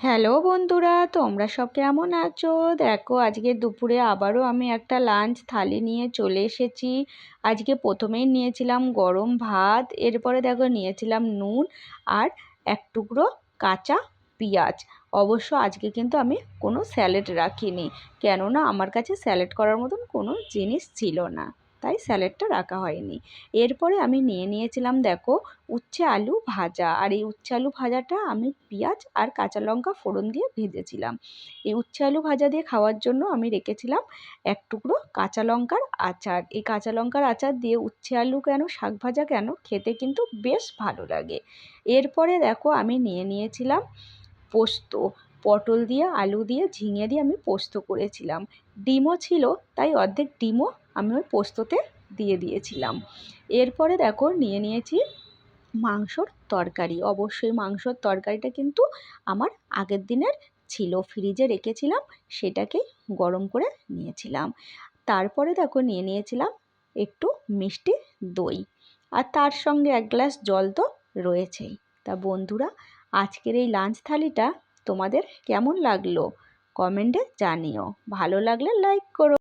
Hello বন্ধুরা, তোমরা সব কেমন আছো? দেখো, আজকে দুপুরে আবারও আমি একটা লাঞ্চ থালি নিয়ে চলে এসেছি। আজকে প্রথমেই নিয়েছিলাম গরম ভাত, এরপরে দেখো নিয়েছিলাম নুন আর এক টুকরো কাঁচা পেঁয়াজ। অবশ্য আজকে কিন্তু আমি কোনো স্যালাড রাখিনি, কেননা আমার কাছে স্যালাড করার মতন কোনো জিনিস ছিল না। তাই স্যালাডটা রাখা হয়নি। এরপরে আমি নিয়ে নিয়েছিলাম দেখো উচ্ছে আলু ভাজা। আর এই উচ্ছে আলু ভাজাটা আমি পেঁয়াজ আর কাঁচা লঙ্কা ফোড়ন দিয়ে ভেজেছিলাম। এই উচ্ছে আলু ভাজা দিয়ে খাওয়ার জন্য আমি রেখেছিলাম এক টুকরো কাঁচা লঙ্কার আচার। এই কাঁচা লঙ্কার আচার দিয়ে উচ্ছে আলু কেন, শাক ভাজা কেন, খেতে কিন্তু বেশ ভালো লাগে। এরপরে দেখো আমি নিয়ে নিয়েছিলাম পোস্ত। পটল দিয়ে, আলু দিয়ে, ঝিঙে দিয়ে আমি পোস্ত করেছিলাম। ডিমও ছিল, তাই অর্ধেক ডিমও আমি ওই পোস্ততে দিয়ে দিয়েছিলাম। এরপরে দেখো নিয়ে নিয়েছি মাংসর তরকারি। অবশ্যই মাংসর তরকারিটা কিন্তু আমার আগের দিনের ছিল। ফ্রিজে রেখেছিলাম, সেটাকে গরম করে নিয়েছিলাম। তারপরে দেখো নিয়ে নিয়েছিলাম একটু মিষ্টি দই। আর তার সঙ্গে এক গ্লাস জল তো রয়েছেই। তা বন্ধুরা, আজকের এই লাঞ্চ থালিটা তোমাদের কেমন লাগল? কমেন্টে জানিও। ভালো লাগলে লাইক করো।